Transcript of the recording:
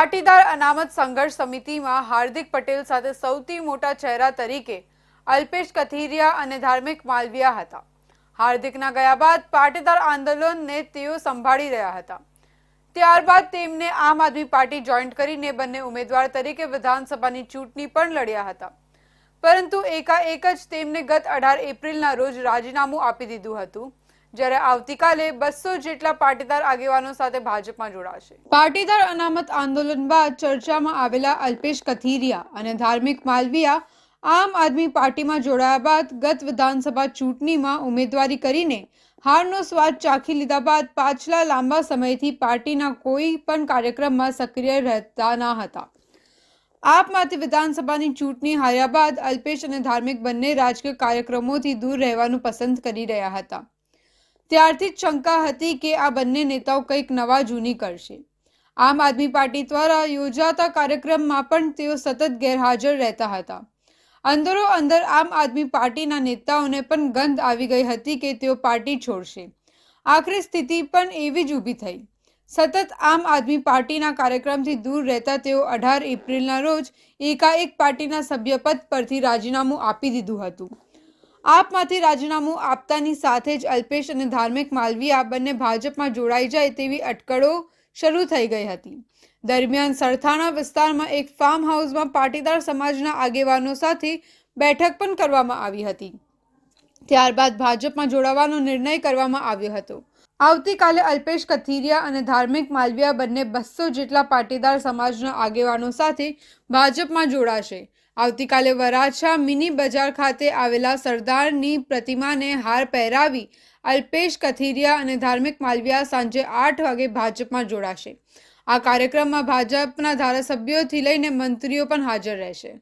પાટીદાર અનામત સંઘર્ષ સમિતિમાં હાર્દિક પટેલ સાથે સૌથી મોટા ચહેરા તરીકે અલ્પેશ કથિરિયા અને ધાર્મિક માલવિયા હતા. હાર્દિકના ગયા બાદ પાટીદાર આંદોલનને તેઓ સંભાળી રહ્યા હતા. ત્યારબાદ તેમને આમ આદમી પાર્ટી જોઈન્ટ કરીને બંને ઉમેદવાર તરીકે વિધાનસભાની ચૂંટણી પણ લડ્યા હતા. પરંતુ એકાએક જ તેમને ગત અઢાર એપ્રિલના રોજ રાજીનામું આપી દીધું હતું. જ્યારે આવતીકાલે બસો જેટલા પાટીદાર આગેવાનો સાથે ભાજપમાં જોડાશે. પાટીદાર અનામત આંદોલન બાદ ચર્ચામાં આવેલા અલ્પેશ કથિરિયા અને ધાર્મિક માલવિયા આમ આદમી પાર્ટીમાં જોડાયા બાદ ગત વિધાનસભા ચૂંટણીમાં ઉમેદવારી કરીને હારનો સ્વાદ ચાખી લીધા બાદ પાછલા લાંબા સમયથી પાર્ટીના કોઈ પણ કાર્યક્રમમાં સક્રિય રહેતા ન હતા. આપમાંથી વિધાનસભાની ચૂંટણી હાર્યા બાદ અલ્પેશ અને ધાર્મિક બંને રાજકીય કાર્યક્રમોથી દૂર રહેવાનું પસંદ કરી રહ્યા હતા. ત્યારથી જ શંકા હતી કે આ બંને નેતાઓ કંઈક નવા જૂની કરશે. આમ આદમી પાર્ટી દ્વારા યોજાતા કાર્યક્રમમાં પણ તેઓ સતત ગેરહાજર રહેતા હતા. અંદરો અંદર આમ આદમી પાર્ટીના નેતાઓને પણ ગંધ આવી ગઈ હતી કે તેઓ પાર્ટી છોડશે. આખરે સ્થિતિ પણ એવી જ ઊભી થઈ. સતત આમ આદમી પાર્ટીના કાર્યક્રમથી દૂર રહેતા તેઓ અઢાર એપ્રિલના રોજ એકાએક પાર્ટીના સભ્યપદ પરથી રાજીનામું આપી દીધું હતું. આપમાંથી રાજીનામું આપતાની સાથે જ અલ્પેશ અને ધાર્મિક માલવીયા બંને ભાજપમાં જોડાઈ જાય તેવી અટકળો શરૂ થઈ ગઈ હતી. દરમિયાન સરથાણા વિસ્તારમાં એક ફાર્મ હાઉસમાં પાટીદાર સમાજના આગેવાનો સાથે બેઠક પણ કરવામાં આવી હતી. ત્યારબાદ ભાજપમાં જોડાવાનો નિર્ણય કરવામાં આવ્યો હતો. આવતીકાલે અલ્પેશ કથિરિયા અને ધાર્મિક માલવિયા બંને બસો જેટલા પાટીદાર સમાજના આગેવાનો સાથે ભાજપમાં જોડાશે. આવતીકાલે વરાછા મિની બજાર ખાતે આવેલા સરદારની પ્રતિમાને હાર પહેરાવી અલ્પેશ કથિરિયા અને ધાર્મિક માલવિયા સાંજે આઠ વાગે ભાજપમાં જોડાશે. આ કાર્યક્રમમાં ભાજપના ધારાસભ્યોથી લઈને મંત્રીઓ પણ હાજર રહેશે.